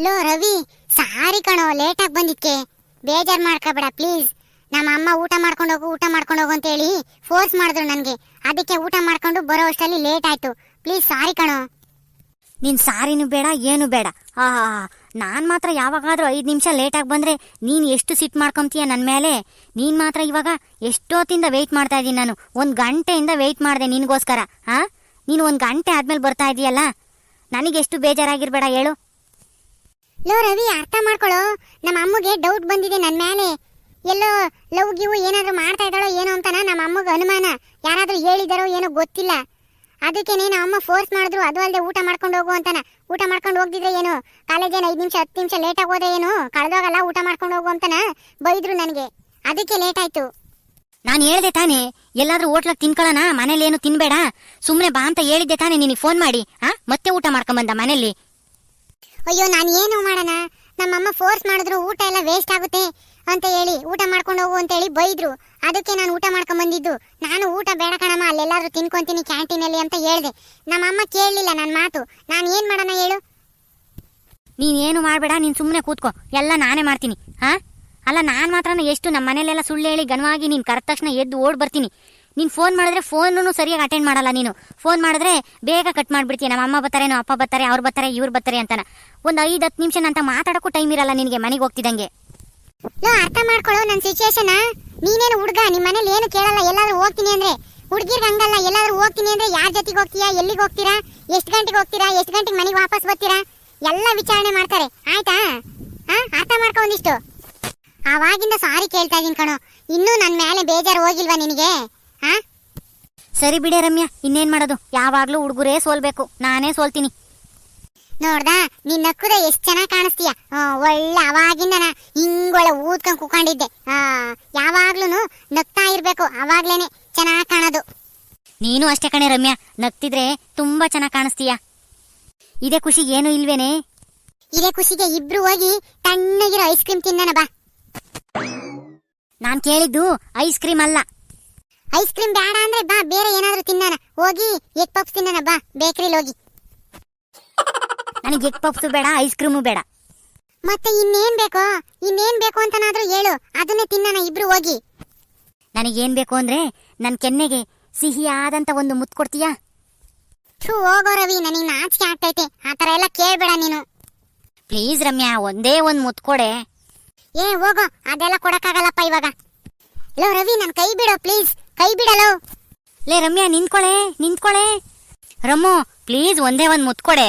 Low Ravi, ಸಾರಿ ಕಣೋ ಲೇಟಾಗಿ ಬಂದಿದ್ಕೆ. ಬೇಜಾರ್ ಮಾಡ್ಕೋಬೇಡ ಪ್ಲೀಸ್ ನಮ್ಮ ಅಮ್ಮ ಊಟ ಮಾಡ್ಕೊಂಡು ಹೋಗು, ಊಟ ಮಾಡ್ಕೊಂಡು ಹೋಗು ಅಂತ ಹೇಳಿ ಫೋರ್ಸ್ ಮಾಡಿದ್ರು ನನಗೆ. ಅದಕ್ಕೆ ಊಟ ಮಾಡ್ಕೊಂಡು ಬರೋ ಅಷ್ಟರಲ್ಲಿ ಲೇಟ್ ಆಯ್ತು. ಪ್ಲೀಸ್ ಸಾರಿ ಕಣೋ. ನಿನ್ ಸಾರಿನೂ ಬೇಡ, ಏನು ಬೇಡ. ಆಹಾ, ನಾನು ಮಾತ್ರ ಯಾವಾಗಾದ್ರೂ ಐದು ನಿಮಿಷ ಲೇಟಾಗಿ ಬಂದ್ರೆ ನೀನು ಎಷ್ಟು ಸಿಟ್ ಮಾಡ್ಕೊತೀಯ ನನ್ನ ಮೇಲೆ? ನೀನು ಮಾತ್ರ ಇವಾಗ ಎಷ್ಟೊತ್ತಿಂದ ವೆಯ್ಟ್ ಮಾಡ್ತಾ ಇದ್ದೀನಿ ನಾನು? ಒಂದು ಗಂಟೆಯಿಂದ ವೆಯ್ಟ್ ಮಾಡಿದೆ ನಿನ್ಗೋಸ್ಕರ, ಹಾ? ನೀನು ಒಂದು ಗಂಟೆ ಆದಮೇಲೆ ಬರ್ತಾ ಇದೀಯಲ್ಲ? ನನಗೆಷ್ಟು ಬೇಜಾರಾಗಿರ್ಬೇಡ, ಹೇಳು. ಲೋ ರವಿ, ಅರ್ಥ ಮಾಡ್ಕೊಳ್ಳೋ ನಮ್ಮ ಅಮ್ಮಗೆ ಡೌಟ್ ಬಂದಿದೆ ನನ್ನ ಮೇಲೆ. ಎಲ್ಲೋ ಲವ್ ಗಿವ್ ಏನಾದರೂ ಮಾಡ್ತಾ ಇದ್ದಾಳೋ ಏನೋ ಅಂತನ ನಮ್ಮ ಅಮ್ಮಗೆ ಅನುಮಾನ. ಯಾರಾದ್ರೂ ಹೇಳಿದಾರೋ ಏನೋ ಗೊತ್ತಿಲ್ಲ. ಅದಕ್ಕೆ ನೀನು ಅಮ್ಮ ಫೋರ್ಸ್ ಮಾಡಿದ್ರು, ಅದು ಅಲ್ಲದೆ ಊಟ ಮಾಡ್ಕೊಂಡು ಹೋಗು ಅಂತಾನ. ಊಟ ಮಾಡ್ಕೊಂಡು ಹೋಗ್ದಿದ್ರೆ ಏನು? ಕಾಲೇಜೇನು ಐದು ನಿಮಿಷ, ಹತ್ತು ನಿಮಿಷ ಲೇಟಾಗಿ ಹೋದ್ರೆ ಏನು? ಕಳೆದೋಗಲ್ಲ, ಊಟ ಮಾಡ್ಕೊಂಡು ಹೋಗು ಅಂತಾನ ಬೈದ್ರು ನನಗೆ. ಅದಕ್ಕೆ ಲೇಟ್ ಆಯ್ತು. ನಾನು ಹೇಳ್ದೆ ತಾನೇ, ಎಲ್ಲಾದ್ರೂ ಹೋಟ್ಲಾಗ ತಿನ್ಕೊಳ್ಳೋಣ ಮನೇಲಿ ಏನು ತಿನ್ಬೇಡ? ಸುಮ್ಮನೆ ಬಾ ಅಂತ ಹೇಳಿದ್ದೆ ತಾನೇ ನಿನಗೆ ಫೋನ್ ಮಾಡಿ. ಹಾ ಮತ್ತೆ ಊಟ ಮಾಡ್ಕೊಂಬಂದ ಮನೇಲಿ ಅಯ್ಯೋ, ನಾನು ಏನು ಮಾಡೋಣ. ನಮ್ಮಮ್ಮ ಫೋರ್ಸ್ ಮಾಡಿದ್ರು, ಊಟ ಎಲ್ಲ ವೇಸ್ಟ್ ಆಗುತ್ತೆ ಅಂತ ಹೇಳಿ, ಊಟ ಮಾಡ್ಕೊಂಡು ಹೋಗು ಅಂತ ಹೇಳಿ ಬೈದ್ರು. ಅದಕ್ಕೆ ನಾನು ಊಟ ಮಾಡ್ಕೊಂಡ್ ಬಂದಿದ್ದು. ನಾನು ಊಟ ಬೇಡ ಕಣಮ್ಮ, ಅಲ್ಲೆಲ್ಲಾದ್ರೂ ತಿನ್ಕೊಂತೀನಿ ಕ್ಯಾಂಟೀನಲ್ಲಿ ಅಂತ ಹೇಳಿದೆ. ನಮ್ಮಮ್ಮ ಕೇಳಲಿಲ್ಲ ನನ್ನ ಮಾತು. ನಾನು ಏನು ಮಾಡೋಣ ಹೇಳು? ನೀನ್ ಏನು ಮಾಡ್ಬೇಡ, ನೀನ್ ಸುಮ್ಮನೆ ಕೂತ್ಕೋ. ಎಲ್ಲ ನಾನೇ ಮಾಡ್ತೀನಿ, ಹಾ? ಅಲ್ಲ, ನಾನು ಮಾತ್ರ ಎಷ್ಟು ನಮ್ಮ ಮನೇಲೆಲ್ಲ ಸುಳ್ಳು ಹೇಳಿ ಗಣವಾಗಿ ನೀನು ಕರೆದ ತಕ್ಷಣ ಎದ್ದು ಓಡ್ ಬರ್ತೀನಿ. ನೀನ್ ಫೋನ್ ಮಾಡಿದ್ರೆ ಫೋನೂ ಸರಿಯಾಗಿ ಅಟೆಂಡ್ ಮಾಡಲ್ಲ ನೀನು. ಫೋನ್ ಮಾಡಿದ್ರೆ ಬೇಗ ಕಟ್ ಮಾಡಿಬಿಡ್ತೀಯ. ನಮ್ಮ ಅಮ್ಮ ಬರ್ತಾರೇನೋ ಅಪ್ಪ ಬರ್ತಾರೆ, ಅವ್ರು ಬರ್ತಾರೆ, ಇವ್ರು ಬರ್ತಾರೆ ಅಂತಾನ. ಒಂದು ಐದು ಹತ್ತು ನಿಮಿಷ ಅಂತ ಮಾತಾಡಕ್ಕೂ ಟೈಮ್ ಇರಲ್ಲ ನಿನಗೆ ಮನೆಗೆ ಹೋಗ್ತಿದ್ದಂಗೆ. ಲೋ ಅರ್ಥ ಮಾಡ್ಕೊಳ್ಳೋ ನನ್ನ ಸಿಚುಯೇಷನ್ ನೀನೇನು ಹುಡುಗ? ನಿಮ್ಮ ಮನೇಲಿ ಏನು ಕೇಳಲ್ಲ? ಎಲ್ಲಾದ್ರೂ ಹೋಗ್ತೀನಿ ಅಂದ್ರೆ? ಹುಡುಗಿರ್ಗೆ ಹಂಗಲ್ಲ. ಎಲ್ಲಾದ್ರೂ ಹೋಗ್ತೀನಿ ಅಂದ್ರೆ ಯಾರ ಜೊತೆಗೆ ಹೋಗ್ತೀಯಾ? ಎಲ್ಲಿಗೆ ಹೋಗ್ತೀರಾ? ಎಷ್ಟು ಗಂಟೆಗೆ ಹೋಗ್ತೀರಾ? ಎಷ್ಟು ಗಂಟೆಗೆ ಮನೆಗೆ ವಾಪಸ್ ಬರ್ತೀರಾ? ಎಲ್ಲ ವಿಚಾರಣೆ ಮಾಡ್ತಾರೆ. ಆಯ್ತಾ? ಹಾ, ಅರ್ಥ ಮಾಡ್ಕೊ ಒಂದಿಷ್ಟು. ಆವಾಗಿಂದ ಸಾರಿ ಕೇಳ್ತಾ ಇದೀನಿ ಕಣೋ. ಇನ್ನೂ ನನ್ನ ಮೇಲೆ ಬೇಜಾರು ಹೋಗಿಲ್ವಾ ನಿನಗೆ? ಹಾ? ಸರಿ ಬಿಡೆ ರಮ್ಯಾ ಇನ್ನೇನ್ ಮಾಡೋದು? ಯಾವಾಗ್ಲೂ ಹುಡುಗರೇ ಸೋಲ್ಬೇಕು. ನಾನೇ ಸೋಲ್ತೀನಿ. ನೋಡ್ದ ನೀನ್ ನಕ್ಕುದ ಎಷ್ಟ್ ಚೆನ್ನಾಗಿ ಕಾಣಿಸ್ತೀಯ? ಒಳ್ಳೆ ಅವಾಗಿಂದನ. ಹಿಂಗೊಳ್ಳೆ ಊದ್ಕೊಂಡ್ ಕುಕೊಂಡಿದ್ದೆ ಆ ಯಾವಾಗ್ಲೂ ನಗ್ತಾ ಇರ್ಬೇಕು. ಅವಾಗ್ಲೇನೆ ಚೆನ್ನಾಗ್ ಕಾಣೋದು. ನೀನು ಅಷ್ಟೇ ಕಣೆ ರಮ್ಯಾ. ನಗ್ತಿದ್ರೆ ತುಂಬಾ ಚೆನ್ನಾಗಿ ಕಾಣಿಸ್ತೀಯ. ಇದೇ ಖುಷಿಗೆ ಏನು ಇಲ್ವೇನೆ? ಇದೇ ಖುಷಿಗೆ ಇಬ್ರು ಹೋಗಿ ತಣ್ಣಗಿರೋ ಐಸ್ ಕ್ರೀಮ್ ತಿನ್ನೋಣ ಬಾ. ನಾನ್ ಕೇಳಿದ್ದು ಐಸ್ ಕ್ರೀಮ್ ಅಲ್ಲ. ಐಸ್ ಕ್ರೀಮ್ ಬೇಡ ಅಂದ್ರೆ ಬಾ ಬೇರೆ ಏನಾದ್ರೂ ತಿನ್ನೋಣ. ಹೋಗಿ ಎಗ್ ಪಪ್ಸ್ ತಿನ್ನೋಣ ಬಾ ಬೇಕರಿಲಿ ಹೋಗಿ. ನನಗೆ ಎಗ್ ಪಪ್ಸು ಬೇಡ ಐಸ್ ಕ್ರೀಮು ಬೇಡ. ಮತ್ತೆ ಇನ್ನೇನ್ ಬೇಕೋ? ಇನ್ನೇನ್ ಬೇಕು ಅಂತನಾದ್ರೂ ಹೇಳು. ಅದನ್ನೇ ತಿನ್ನೋಣ ಇಬ್ರು ಹೋಗಿ. ನನಗೇನ್ ಬೇಕು ಅಂದ್ರೆ ನನ್ ಕೆನ್ನೆಗೆ ಸಿಹಿ ಆದಂತ ಒಂದು ಮುತ್ತು ಕೊಡ್ತೀಯಾ? ಥೂ ಹೋಗೋ ರವಿ ನನಗೆ ನಾಚಿಕೆ ಆಗ್ತೈತೆ. ಆ ಥರ ಎಲ್ಲ ಕೇಳಬೇಡ ನೀನು. ಪ್ಲೀಸ್ ರಮ್ಯಾ ಒಂದೇ ಒಂದ್ ಮುತ್ತು ಕೊಡೆ. ಏ ಹೋಗೋ. ಅದೆಲ್ಲ ಕೊಡಕ್ಕಾಗಲ್ಲಪ್ಪ ಇವಾಗ. ಲೋ ರವಿ ನನ್ ಕೈ ಬಿಡೋ ಪ್ಲೀಸ್ ಕೈ ಬಿಡಲೋ. ಲೇ ರಮ್ಯಾ ನಿಂತ್ಕೊಳೆ ನಿಂತ್ಕೊಳೆ. ರಮ್ಮು ಪ್ಲೀಸ್ ಒಂದೇ ಒಂದ್ ಮುತ್ಕೊಡೆ.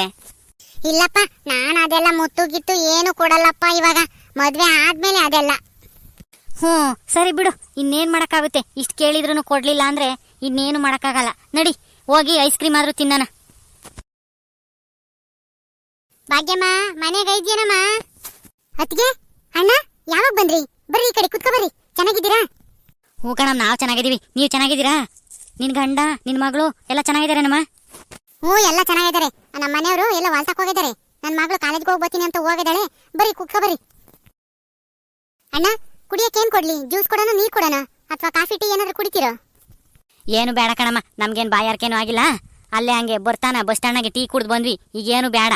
ಇಲ್ಲಪ್ಪ ನಾನು ಅದೆಲ್ಲ ಮುತ್ತು ಗಿತ್ತು ಏನು ಕೊಡಲ್ಲಪ್ಪ ಇವಾಗ. ಮದ್ವೆ ಆದ್ಮೇಲೆ ಅದೆಲ್ಲ. ಹ್ಞೂ ಸರಿ ಬಿಡು. ಇನ್ನೇನ್ ಮಾಡೋಕ್ಕಾಗುತ್ತೆ? ಇಷ್ಟು ಕೇಳಿದ್ರೂ ಕೊಡ್ಲಿಲ್ಲ ಅಂದ್ರೆ ಇನ್ನೇನು ಮಾಡೋಕ್ಕಾಗಲ್ಲ. ನಡಿ ಹೋಗಿ ಐಸ್ ಕ್ರೀಮ್ ಆದರೂ ತಿನ್ನೋಣ. ಭಾಗ್ಯಮ್ಮ ಮನೆಗೆ ಇದೆಯೇನಮ್ಮ ಅತ್ತಿಗೆ ಅಣ್ಣ ಯಾವಾಗ ಬಂದ್ರಿ? ಬರ್ರಿ ಈ ಕಡೆ ಕುತ್ಕೋ ಬರ್ರಿ. ಚೆನ್ನಾಗಿದ್ದೀರಾ? ಹ್ಞೂ ಕಣ ನಾವು ಚೆನ್ನಾಗಿದ್ದೀವಿ. ನೀವು ಚೆನ್ನಾಗಿದ್ದೀರಾ? ನಿನ್ ಗಂಡ ನಿನ್ ಮಗಳು ಎಲ್ಲ ಚೆನ್ನಾಗಿದ್ದಾರೇನಮ್ಮ ಹ್ಞೂ ಎಲ್ಲ ಚೆನ್ನಾಗಿದ್ದಾರೆ. ನಮ್ಮ ಮನೆಯವರು ಎಲ್ಲ ವಾಲ್ಸಕ್ ಹೋಗಿದ್ದಾರೆ. ನನ್ನ ಮಗಳು ಕಾಲೇಜ್ಗೆ ಹೋಗಿ ಬರ್ತೀನಿ ಅಂತ ಹೋಗಿದ್ದಾಳೆ. ಬರೀ ಕುಕ್ಕ ಬರಿ. ಅಣ್ಣ ಕುಡಿಯಕ್ಕೆ ಏನು ಕೊಡ್ಲಿ? ಜ್ಯೂಸ್ ಕೊಡೋಣ ನೀರ್ ಕೊಡೋಣ ಅಥವಾ ಕಾಫಿ ಟೀ ಏನಾದ್ರು ಕುಡಿತೀರೋ? ಏನು ಬೇಡ ಕಣಮ್ಮ ನಮ್ಗೇನು ಬಾಯಾರ್ಕೇನು ಆಗಿಲ್ಲ. ಅಲ್ಲೇ ಹಂಗೆ ಬರ್ತಾನ ಬಸ್ ಸ್ಟ್ಯಾಂಡ್ನಾಗೆ ಟೀ ಕುಡ್ದು ಬಂದ್ವಿ. ಈಗೇನು ಬೇಡ.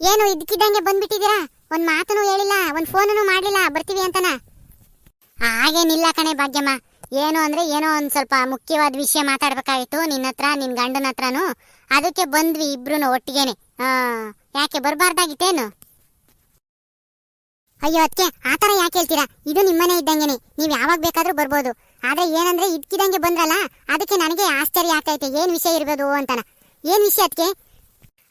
ಏನು ಇದಕ್ಕಿದ್ದಂಗೆ ಬಂದ್ಬಿಟ್ಟಿದ್ದೀರಾ? ಒಂದ್ ಮಾತನೂ ಹೇಳಿಲ್ಲ ಒಂದ್ ಫೋನನ್ನು ಮಾಡ್ಲಿಲ್ಲ ಬರ್ತೀವಿ ಅಂತನ? ಹಾಗೇನಿಲ್ಲ ಕಣೆ ಭಾಗ್ಯಮ್ಮ. ಏನು ಅಂದ್ರೆ ಏನೋ ಒಂದ್ ಸ್ವಲ್ಪ ಮುಖ್ಯವಾದ ವಿಷಯ ಮಾತಾಡ್ಬೇಕಾಗಿತ್ತು ನಿನ್ನ ಹತ್ರ, ನಿನ್ ಗಂಡನ ಹತ್ರನು. ಅದಕ್ಕೆ ಬಂದ್ವಿ ಇಬ್ರು ಒಟ್ಟಿಗೆನೆ. ಯಾಕೆ ಬರಬಾರ್ದಾಗಿತ್ತೇನು? ಅಯ್ಯೋ ಅದಕ್ಕೆ ಆತರ ಯಾಕೆ ಹೇಳ್ತೀರಾ? ಇದು ನಿಮ್ಮನೆ ಇದ್ದಂಗೆನೆ. ನೀವ್ ಯಾವಾಗ ಬೇಕಾದ್ರೂ ಬರ್ಬೋದು. ಆದ್ರೆ ಏನಂದ್ರೆ ಇದ್ಕಿದಂಗೆ ಬಂದ್ರಲ್ಲ, ಅದಕ್ಕೆ ನನಗೆ ಆಶ್ಚರ್ಯ ಆಗ್ತೈತೆ. ಏನ್ ವಿಷಯ ಇರ್ಬೋದು ಅಂತಾನ. ಏನ್ ವಿಷಯ ಅದಕ್ಕೆ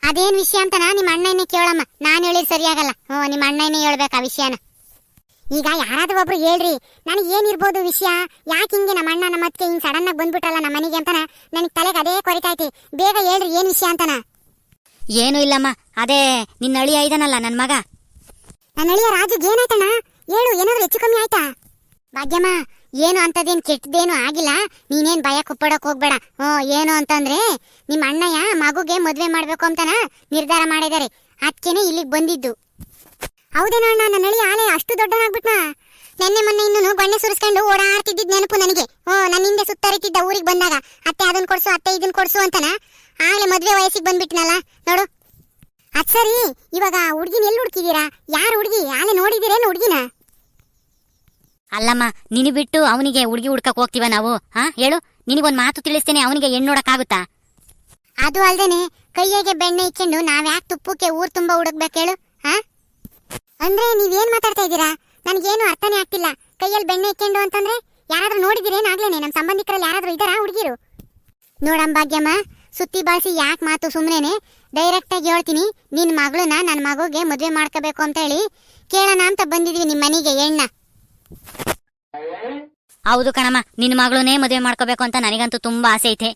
ಅದೇನ್ ವಿಷಯ ಅಂತನ? ನಿಮ್ಮ ಅಣ್ಣನೇ ಕೇಳಮ್ಮ. ನಾನ್ ಹೇಳಿದ್ ಸರಿಯಾಗಲ್ಲ. ಹ್ಞೂ ನಿಮ್ಮ ಅಣ್ಣನೇ ಹೇಳ್ಬೇಕಾ ಆ ವಿಷಯನ. ಈಗ ಯಾರಾದ್ರೂ ಒಬ್ರು ಹೇಳ್ರಿ ನನಗೆ ಏನಿರ್ಬೋದು ವಿಷಯ? ಯಾಕೆ ಹಿಂಗೆ ನಮ್ಮ ಅಣ್ಣ ನಮ್ಮ ಅತ್ತಿಗೆ ಹಿಂಗೆ ಸಡನ್ ಆಗಿ ಬಂದ್ಬಿಟ್ಟಲ್ಲ ನಮ್ಮ ಮನೆಗೆ? ಅಂತಾನ. ನನಗೆ ತಲೆಗೆ ಅದೇ ಕೊರಿತೈತಿ. ಬೇಗ ಹೇಳ್ರಿ ಏನ್ ವಿಷಯ ಅಂತಾನ. ಏನೂ ಇಲ್ಲಮ್ಮ. ಅದೇ ನಿನ್ನ ಅಳಿಯ ಇದಾನಲ್ಲ ನನ್ನ ಮಗ. ನನ್ನ ಅಳಿಯ ರಾಜುಗೆ ಏನಾಯ್ತಣ್ಣ? ಹೇಳು ಏನಾದ್ರು ಹೆಚ್ಚು ಕಮ್ಮಿ ಆಯ್ತಾ? ಭಾಗ್ಯಮ್ಮ ಏನು ಅಂತದೇನು ಕೆಟ್ಟದೇನು ಆಗಿಲ್ಲ. ನೀನೇನ್ ಭಯ ಕುಪ್ಪಡಕ್ ಹೋಗ್ಬೇಡ. ಓ ಏನು ಅಂತಂದ್ರೆ ನಿಮ್ಮ ಅಣ್ಣಯ್ಯ ಮಗುಗೆ ಮದುವೆ ಮಾಡ್ಬೇಕು ಅಂತನ ನಿರ್ಧಾರ ಮಾಡಿದ್ದಾರೆ ಅದಕ್ಕೇನೆ ಇಲ್ಲಿಗೆ ಬಂದಿದ್ದು. ಹೌದೇನೋ ಅಣ್ಣ ನನ್ನ ಅಳಿಯ ಆಲೆ ನೆನ್ನೆ ಮೊನ್ನೆ ಇನ್ನೂ ಬಣ್ಣೆ ಸುರಿಸ್ಕೊಂಡು ಓಡಾಡ್ತಿದ್ದಿದ್ ನೆನಪು ನನಗೆ. ಓ ನನ್ನ ಹಿಂದೆ ಸುತ್ತರಿತಿದ್ದ ಊರಿಗೆ ಬಂದಾಗ ಅತ್ತೆ ಅದನ್ನ ಕೊಡ್ಸು ಅತ್ತೆ ಇದನ್ನ ಕೊಡ್ಸು ಅಂತನ? ಆಗ್ಲೇ ಮದ್ವೆ ವಯಸ್ಸಿಗೆ ಬಂದ್ಬಿಟ್ನಲ್ಲ ನೋಡು. ಅದ್ ಸರಿ ಇವಾಗ ಹುಡ್ಗಿನ ಎಲ್ಲಿ ಹುಡ್ಕಿದೀರಾ? ಯಾರು ಹುಡ್ಗಿ? ಆಲೆ ನೋಡಿದಿರೇನು ಹುಡ್ಗಿನ? ಅಲ್ಲಮ್ಮ ನಿನ್ನ ಬಿಟ್ಟು ಅವನಿಗೆ ಹುಡುಗಿ ಹುಡ್ಕಕ್ ಹೋಗ್ತೀವ ನಾವು ಹಾ? ಹೇಳು ನಿನಗೊಂದ್ ಮಾತು ತಿಳಿಸ್ತೇನೆ ಅವನಿಗೆ ಹೆಣ್ಣು ನೋಡಕ್ಕಾಗುತ್ತಾ? ಅದು ಅಲ್ದೇನೆ ಕೈಯಾಗೆ ಬೆಣ್ಣೆ ಇಕ್ಕೊಂಡು ನಾವ್ಯಾಕೆ ತುಪ್ಪಕ್ಕೆ ಊರ್ ತುಂಬಾ ಹುಡುಕ್ಬೇಕು ಹೇಳು ಹಾ? ಅಂದ್ರೆ ನೀವೇನ್ ಮಾತಾಡ್ತಾ ಇದ್ದೀರಾ? ನನ್ಗೇನು ಅರ್ಥನೇ ಆಗ್ತಿಲ್ಲ. ಕೈಯಲ್ಲಿ ಬೆಣ್ಣೆ ಇಕ್ಕೊಂಡು ಅಂತಂದ್ರೆ ಯಾರಾದ್ರೂ ನೋಡಿದಿರೇನು ಆಗ್ಲೇನೆ ನಮ್ಮ ಸಂಬಂಧಿಕರಲ್ಲಿ ಯಾರಾದ್ರೂ ಇದ್ದಾರಾ ಹುಡುಗಿರು? ನೋಡಂ ಭಾಗ್ಯಮ್ಮ ಸುತ್ತಿ ಬಾಸಿ ಯಾಕೆ ಮಾತು ಸುಮ್ಮನೆ ಡೈರೆಕ್ಟ್ ಆಗಿ ಹೇಳ್ತೀನಿ ನಿನ್ನ ಮಗಳನ್ನ ನನ್ನ ಮಗುಗೆ ಮದುವೆ ಮಾಡ್ಕೋಬೇಕು ಅಂತ ಹೇಳಿ ಕೇಳೋಣ ಅಂತ ಬಂದಿದೀವಿ ನಿಮ್ಮ ಮನೆಗೆ ಎಣ್ಣ ಹೌದು ಕಣಮ್ಮ ನಿನ್ನ ಮಗಳನ್ನೇ ಮದುವೆ ಮಾಡ್ಕೋಬೇಕು ಅಂತ ನನಗಂತೂ ತುಂಬಾ ಆಸೆ ಐತೆ.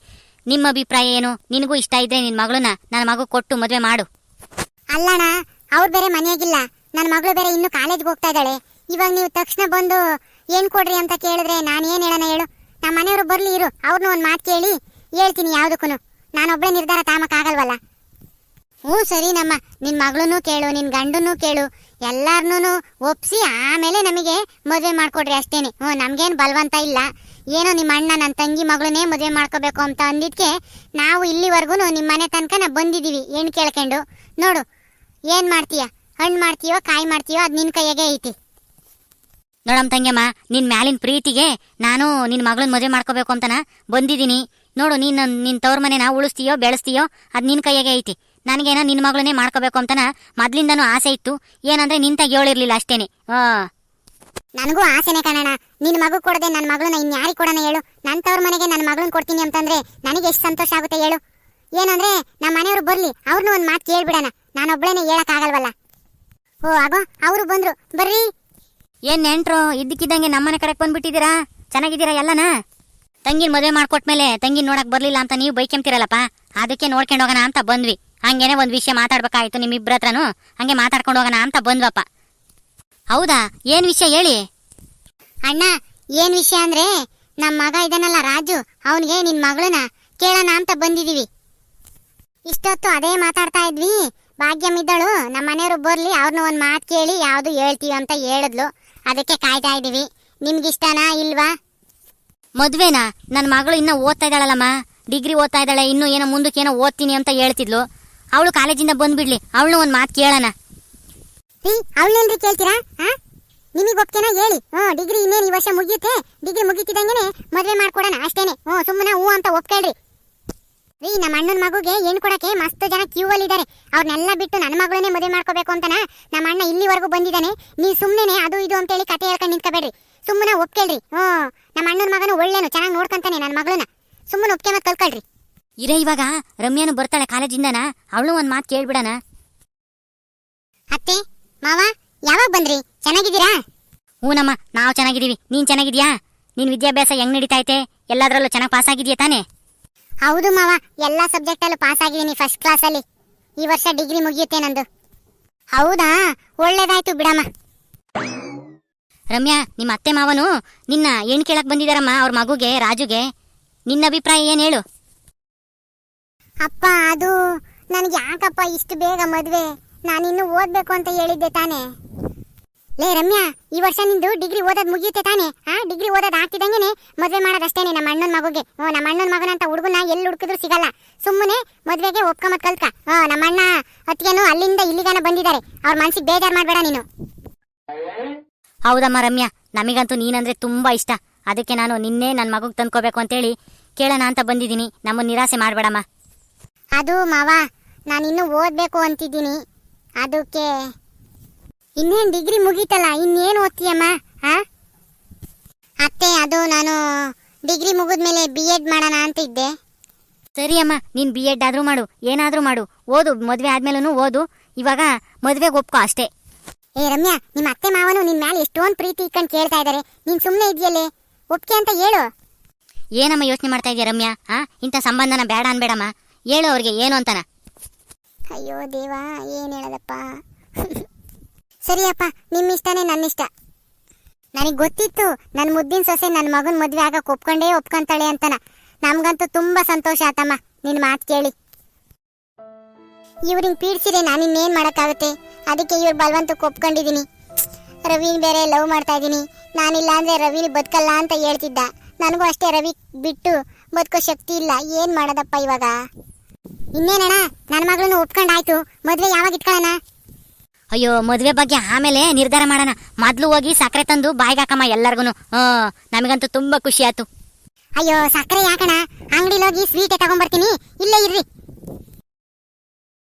ನಿಮ್ಮ ಅಭಿಪ್ರಾಯ ಏನು? ನಿನಗೂ ಇಷ್ಟ ಇದ್ರೆ ನಿನ್ನ ಮಗಳನ್ನ ನನ್ನ ಮಗು ಕೊಟ್ಟು ಮದುವೆ ಮಾಡು. ಅಲ್ಲಣ್ಣ ಅವ್ರು ಬೇರೆ ಮನೆಯಾಗಿಲ್ಲ. ನನ್ನ ಮಗಳು ಬೇರೆ ಇನ್ನು ಕಾಲೇಜ್ಗೆ ಹೋಗ್ತಾ ಇದ್ದಾಳೆ. ಇವಾಗ ನೀವು ತಕ್ಷಣ ಬಂದು ಏನ್ ಕೊಡ್ರಿ ಅಂತ ಕೇಳಿದ್ರೆ ನಾನು ಏನ್ ಹೇಳೋಣ ಹೇಳು. ನಮ್ಮ ಮನೆಯವರು ಬರ್ಲಿ ಇರು ಅವ್ರನ್ನ ಒಂದು ಮಾತು ಕೇಳಿ ಹೇಳ್ತೀನಿ ಯಾವ್ದಕ್ಕೂ ನಾನೊಬ್ಬಳೇ ನಿರ್ಧಾರ ತಾಮಕ್ಕಾಗಲ್ವಲ್ಲ ಹ್ಞೂ ಸರಿ ನಮ್ಮ, ನಿನ್ ಮಗಳನ್ನೂ ಕೇಳು, ನಿನ್ ಗಂಡನ್ನೂ ಕೇಳು ಎಲ್ಲಾರ್ನೂ ಒಪ್ಸಿ ಆಮೇಲೆ ನಮಗೆ ಮದುವೆ ಮಾಡ್ಕೊಡ್ರಿ ಅಷ್ಟೇನೆ. ಹ್ಞೂ, ನಮ್ಗೇನು ಬಲವಂತ ಇಲ್ಲ. ಏನೋ ನಿಮ್ಮ ಅಣ್ಣ ನನ್ನ ತಂಗಿ ಮಗಳನ್ನೇ ಮದುವೆ ಮಾಡ್ಕೋಬೇಕು ಅಂತ ಅಂದಿದ್ಕೆ ನಾವು ಇಲ್ಲಿವರೆಗೂ ನಿಮ್ಮ ಮನೆ ತನಕ ನಾವು ಬಂದಿದ್ದೀವಿ ಏನು ಕೇಳ್ಕೊಂಡು? ನೋಡು, ಏನು ಮಾಡ್ತೀಯ? ಹಣ್ಣು ಮಾಡ್ತೀಯೋ, ಕಾಯಿ ಮಾಡ್ತೀಯೋ, ಅದು ನಿನ್ನ ಕೈಯಾಗೆ ಐತಿ. ನೋಡಮ್ ತಂಗ್ಯಮ್ಮ, ನಿನ್ ಮ್ಯಾಲಿನ ಪ್ರೀತಿಗೆ ನಾನು ನಿನ್ ಮಗಳನ್ನ ಮದುವೆ ಮಾಡ್ಕೋಬೇಕು ಅಂತನ ಬಂದಿದ್ದೀನಿ. ನೋಡು, ನೀನ್ ನಿನ್ ತವ್ರ ಮನೆನ ಉಳಿಸ್ತೀಯೋ, ಬೆಳೆಸ್ತೀಯೋ, ಅದ್ ನಿನ್ ಕೈಯಾಗೆ ಐತಿ. ನನಗೇನೋ ನಿನ್ ಮಗಳನ್ನೇ ಮಾಡ್ಕೋಬೇಕು ಅಂತನ ಮೊದ್ಲಿಂದನೂ ಆಸೆ ಇತ್ತು. ಏನಂದ್ರೆ ನಿಂತಾಗ ಹೇಳಿರ್ಲಿಲ್ಲ ಅಷ್ಟೇನೆ. ಆ. ನನಗೂ ಆಸೆನೆ ಕಾಣೋಣ ನಿನ್ ಮಗು ಕೊಡದೆ ನನ್ನ ಮಗಳನ್ನ ಇನ್ಯಾರಿಗೆ ಕೊಡೋಣ ಹೇಳು? ನನ್ನ ತವ್ರ ಮನೆಗೆ ನನ್ನ ಮಗಳನ್ನ ಕೊಡ್ತೀನಿ ಅಂತಂದ್ರೆ ನನಗೆ ಎಷ್ಟು ಸಂತೋಷ ಆಗುತ್ತೆ ಹೇಳು? ಏನಂದ್ರೆ ನಮ್ಮ ಮನೆಯವರು ಬರ್ಲಿ ಅವ್ರನ್ನೂ ಒಂದು ಮಾತು ಕೇಳ್ಬಿಡಣ. ಹೇಳಕ್ ಆಗಲ್ವಲ್ಲ ಓ, ಆಗೋ, ಅವರು ಬಂದ್ರು. ಬರ್ರಿ. ಏನ್ ನೆಂಟ್ರು, ಇದ್ದಕ್ಕಿದ್ದಂಗೆ ನಮ್ಮನೆ ಕಡೆಗೆ ಬಂದ್ಬಿಟ್ಟಿದ್ದೀರಾ? ಚೆನ್ನಾಗಿದ್ದೀರಾ ಎಲ್ಲನ? ತಂಗಿನ ಮದುವೆ ಮಾಡ್ಕೊಟ್ಮೇಲೆ ತಂಗಿನ ನೋಡಕ್ ಬರ್ಲಿಲ್ಲ ಅಂತ ನೀವು ಬೈಕೆಂತೀರಲ್ಲಪ್ಪ ಅದಕ್ಕೆ ನೋಡ್ಕೊಂಡು ಹೋಗೋಣ ಅಂತ ಬಂದ್ವಿ. ಹಂಗೇನೆ ಒಂದು ವಿಷಯ ಮಾತಾಡ್ಬೇಕಾಯ್ತು ನಿಮ್ಮಿಬ್ರ ಹತ್ರನು. ಹಂಗೆ ಮಾತಾಡ್ಕೊಂಡು ಹೋಗೋಣ ಅಂತ ಬಂದ್ವಪ್ಪ. ಹೌದಾ? ಏನ್ ವಿಷಯ ಹೇಳಿ? ಅಣ್ಣ, ಏನ್ ವಿಷಯ ಅಂದ್ರೆ ನಮ್ಮ ಮಗ ಇದನ್ನಲ್ಲ ರಾಜು, ಅವನಿಗೆ ನಿನ್ ಮಗಳನ್ನ ಕೇಳೋಣ ಅಂತ ಬಂದಿದೀವಿ. ಇಷ್ಟೊತ್ತು ಅದೇ ಮಾತಾಡ್ತಾ ಇದ್ವಿ. ಭಾಗ್ಯಮ್ ಇದ್ದಳು ನಮ್ಮ ಮನೆಯವರು ಬರ್ಲಿ ಅವ್ರನ್ನ ಒಂದ್ ಮಾತು ಕೇಳಿ ಯಾವ್ದು ಹೇಳ್ತೀವಿ ಅಂತ ಹೇಳಿದ್ಲು. ಅದಕ್ಕೆ ಕಾಯ್ತಾ ಇದೀವಿ ನಿಮ್ಗಿಷ್ಟನಾ ಇಲ್ವಾ? ಮದುವೆನಾ? ನನ್ನ ಮಗಳು ಇನ್ನೂ ಓದ್ತಾ ಇದ್ದಾಳಲ್ಲಮ್ಮ. ಡಿಗ್ರಿ ಓದ್ತಾ ಇದ್ದಾಳೆ. ಇನ್ನು ಏನೋ ಮುಂದಕ್ಕೆ ಏನೋ ಓದ್ತೀನಿ ಅಂತ ಹೇಳ್ತಿದ್ಲು. ಅವಳು ಕಾಲೇಜಿಂದ ಬಂದ್ಬಿಡ್ಲಿ. ಅವಳನ್ನ ಒಂದು ಮಾತು ಕೇಳೋಣ. ರೀ ಅವಳೇನ್ರಿ ಕೇಳ್ತೀರಾ? ಹಾ ನಿಮಗೆ ಒಪ್ಕೆನಾ ಹೇಳಿ? ಹ್ಞೂ ಡಿಗ್ರಿ ಇನ್ನೇನು ಈ ವರ್ಷ ಮುಗಿಯುತ್ತೆ? ಡಿಗ್ರಿ ಮುಗಿತಿದ್ದಂಗೆ ಮದುವೆ ಮಾಡ್ಕೊಡೋಣ ಅಷ್ಟೇನೆ. ಹ್ಞೂ ಸುಮ್ಮನೆ ಹ್ಞೂ ಅಂತ ಒಪ್ಕೊಳ್ರಿ. ರೀ ನಮ್ಮ ಅಣ್ಣನ ಮಗುಗೆ ಹೆಣ್ಣು ಕೊಡಕ್ಕೆ? ಮಸ್ತ್ ಜನ ಕ್ಯೂ ಅಲ್ಲಿ ಇದ್ದಾರೆ ಅವ್ರನ್ನೆಲ್ಲ ಬಿಟ್ಟು ನನ್ನ ಮಗಳನ್ನೇ ಮದುವೆ ಮಾಡ್ಕೋಬೇಕು ಅಂತನ? ನಮ್ಮ ಅಣ್ಣ ಇಲ್ಲಿವರೆಗೂ ಬಂದಿದ್ದಾನೆ. ನೀವು ಸುಮ್ಮನೆ ಅದು ಇದು ಅಂತ ಹೇಳಿ ಕತೆ ಹೇಳ್ಕೊಂಡು ನಿಂತ್ಕೋಬೇಡ್ರಿ. ಸುಮ್ಮನೆ ಒಪ್ಕೇಳ್ರಿ. ಹ್ಞೂ ನಮ್ಮ ಅಣ್ಣನ ಮಗನು ಒಳ್ಳೇನು ಚೆನ್ನಾಗಿ ನೋಡ್ಕೊಂತಾನೆ ನನ್ನ ಮಗಳನ್ನ. ಸುಮ್ಮನೆ ಒಪ್ಕೆ ಮತ್ತೆ ಕಲ್ಕೊಳ್ರಿ ಇರ ಇವಾಗ ರಮ್ಯಾನು ಬರ್ತಾಳೆ ಕಾಲೇಜಿಂದನ? ಅವಳು ಒಂದ್ ಮಾತು ಕೇಳ್ಬಿಡಣ. ಅತ್ತೆ ಮಾವ ಯಾವಾಗ ಬಂದ್ರಿ? ಚೆನ್ನಾಗಿದ್ದೀರಾ? ಹ್ಞೂನಮ್ಮ ನಾವು ಚೆನ್ನಾಗಿದೀವಿ ನೀನ್ ಚೆನ್ನಾಗಿದ್ಯಾ ನಿನ್ ವಿದ್ಯಾಭ್ಯಾಸ ಹೆಂಗ್ ನಡೀತೈತೆ ಎಲ್ಲಾದ್ರಲ್ಲೂ ಚೆನ್ನಾಗಿ ಪಾಸ್ ಆಗಿದ್ಯಾ ತಾನೇ? ಹೌದು ಮಾವ ಎಲ್ಲ ಸಬ್ಜೆಕ್ಟ್ ಅಲ್ಲೂ ಪಾಸ್ ಆಗಿದ್ದೀನಿ ಫಸ್ಟ್ ಕ್ಲಾಸ್ ಅಲ್ಲಿ. ಈ ವರ್ಷ ಡಿಗ್ರಿ ಮುಗಿಯುತ್ತೆ ನಂದು. ಹೌದಾ? ಒಳ್ಳೇದಾಯ್ತು ಬಿಡಮ್ಮ. ರಮ್ಯಾ ನಿಮ್ಮ ಅತ್ತೆ ಮಾವನು ನಿನ್ನ ಹೆಣ್ ಕೇಳಕ್ ಬಂದಿದಾರಮ್ಮ ಅವ್ರ ಮಗುಗೆ ರಾಜುಗೆ. ನಿನ್ನ ಅಭಿಪ್ರಾಯ ಏನ್ ಹೇಳು? ಅಪ್ಪ ಅದು ನನಗೆ ಯಾಕಪ್ಪ ಇಷ್ಟು ಬೇಗ ಮದ್ವೆ? ನಾನಿನ್ನು ಓದ್ಬೇಕು ಅಂತ ಹೇಳಿದ್ದೆ ತಾನೇ. ಲೇ ರಮ್ಯಾ ಈ ವರ್ಷ ನಿಂದು ಡಿಗ್ರಿ ಓದೋದ್ ಮುಗಿಯುತ್ತೆ ತಾನೇ? ಆ ಡಿಗ್ರಿ ಓದೋದ್ ಆಗ್ತಿದಂಗೆನೆ ಮದ್ವೆ ಮಾಡೋದಷ್ಟೇನೆ ನಮ್ಮ ಅಣ್ಣನ ಮಗುಗೆ. ಓ ನಮ್ಮ ಅಣ್ಣನ ಮಗನಂತ ಹುಡುಗನ ಎಲ್ಲಿ ಹುಡುಕಿದ್ರು ಸಿಗಲ್ಲ. ಸುಮ್ಮನೆ ಮದ್ವೆಗೆ ಒಪ್ಕೊಂಬತ್ ಕಲ್ತ್ಕ. ಓ ನಮ್ಮ ಅಣ್ಣ ಅತ್ತಿಗೆನು ಅಲ್ಲಿಂದ ಇಲ್ಲಿಗಾನ ಬಂದಿದ್ದಾರೆ. ಅವ್ರ ಮನ್ಸಿಗೆ ಬೇಜಾರ್ ಮಾಡ್ಬೇಡ ನೀನು. ಹೌದಮ್ಮ ರಮ್ಯಾ ನಮಗಂತೂ ನೀನಂದ್ರೆ ತುಂಬಾ ಇಷ್ಟ. ಅದಕ್ಕೆ ನಾನು ನಿನ್ನೆ ನನ್ನ ಮಗುಗ್ ತಂದ್ಕೋಬೇಕು ಅಂತೇಳಿ ಕೇಳೋಣ ಅಂತ ಬಂದಿದ್ದೀನಿ. ನಮ್ಮ ನಿರಾಸೆ ಮಾಡ್ಬೇಡಮ್ಮ. ಅದು ಮಾವ ನಾನಿನ್ನು ಓದ್ಬೇಕು ಅಂತಿದ್ದೀನಿ. ಅದಕ್ಕೆ ಇನ್ನೇನು ಡಿಗ್ರಿ ಮುಗೀತಲ್ಲ ಇನ್ನೇನು ಓದ್ತೀಯಮ್ಮ ಹಾ ಅತ್ತೆ ಅದು ನಾನು ಡಿಗ್ರಿ ಮುಗಿದ್ಮೇಲೆ ಬಿ ಎಡ್ ಮಾಡೋಣ ಅಂತ ಇದ್ದೆ ಸರಿ ಅಮ್ಮ ನೀನ್ ಬಿ ಎಡ್ ಆದ್ರೂ ಮಾಡು ಏನಾದ್ರೂ ಮಾಡು. ಓದು ಮದ್ವೆ ಆದ್ಮೇಲೂ ಓದು. ಇವಾಗ ಮದ್ವೆಗೆ ಒಪ್ಕೋ ಅಷ್ಟೇ. ಏ ರಮ್ಯಾ ನಿಮ್ಮ ಅತ್ತೆ ಮಾವನು ನಿನ್ ಮೇಲೆ ಎಷ್ಟೊಂದು ಪ್ರೀತಿ ಇಟ್ಕೊಂಡು ಕೇಳ್ತಾ ಇದ್ದಾರೆ ನೀನ್ ಸುಮ್ಮನೆ ಇದೆಯಲ್ಲೇ? ಒಪ್ಕೆ ಅಂತ ಹೇಳು. ಏನಮ್ಮ ಯೋಚನೆ ಮಾಡ್ತಾ ಇದೀಯ ರಮ್ಯಾ ಆ? ಇಂಥ ಸಂಬಂಧನ ಬೇಡ ಅನ್ಬೇಡಮ್ಮ. ಹೇಳು ಅವ್ರಿಗೆ ಏನು ಅಂತನ? ಅಯ್ಯೋ ದೇವಾ ಏನ್ ಹೇಳದಪ್ಪ. ಸರಿಯಪ್ಪ ನಿಮ್ಮ ಇಷ್ಟನೇ ನನ್ನ ಇಷ್ಟ ನನಗೆ ಗೊತ್ತಿತ್ತು ನನ್ನ ಮುದ್ದಿನ ಸೊಸೆ ನನ್ನ ಮಗನ ಮದುವೆ ಆಗಕ್ಕೆ ಒಪ್ಕೊಂಡೇ ಒಪ್ಕೊಂತಾಳೆ ಅಂತನ. ನಮಗಂತೂ ತುಂಬಾ ಸಂತೋಷ ಆತಮ್ಮ ನಿನ್ನ ಮಾತು ಕೇಳಿ. ಇವ್ರಿಂಗ್ ಪೀಡ್ಸಿದ್ರೆ ನಾನು ಇನ್ನೇನ್ ಮಾಡಕ್ಕಾಗುತ್ತೆ? ಅದಕ್ಕೆ ಇವ್ರು ಬಲವಂತಕ್ಕೆ ಒಪ್ಕೊಂಡಿದ್ದೀನಿ ರವಿನ ಬೇರೆ ಲವ್ ಮಾಡ್ತಾ ಇದ್ದೀನಿ ನಾನಿಲ್ಲ ಅಂದರೆ ರವಿನ ಬದುಕಲ್ಲ ಅಂತ ಹೇಳ್ತಿದ್ದ. ನನಗೂ ಅಷ್ಟೇ ರವಿ ಬಿಟ್ಟು ಬದುಕೋ ಶಕ್ತಿ ಇಲ್ಲ. ಏನು ಮಾಡೋದಪ್ಪ ಇವಾಗ? ಇನ್ನೇನಣ್ಣ ನನ್ನ ಮಗಳನ್ನು ಒಪ್ಕೊಂಡಾಯ್ತು ಮದುವೆ ಯಾವಾಗ ಇಟ್ಕೊಳ್ಳೋಣ? ಅಯ್ಯೋ, ಮದ್ವೆ ಬಗ್ಗೆ ಆಮೇಲೆ ನಿರ್ಧಾರ ಮಾಡೋಣ. ಮೊದ್ಲು ಹೋಗಿ ಸಕ್ಕರೆ ತಂದು ಬಾಯ್ಗೆ ಹಾಕಮ್ಮ ಎಲ್ಲರಿಗೂ ನಮಗಂತೂ ತುಂಬಾ ಖುಷಿ ಆಯ್ತು. ಅಯ್ಯೋ, ಸಕ್ಕರೆ ಯಾಕಣ ಅಂಗಡಿಲಿ ಹೋಗಿ ಸ್ವೀಟ್ ತಗೊಂಡ್ಬರ್ತೀನಿ ಇಲ್ಲೇ ಇರ್ರಿ.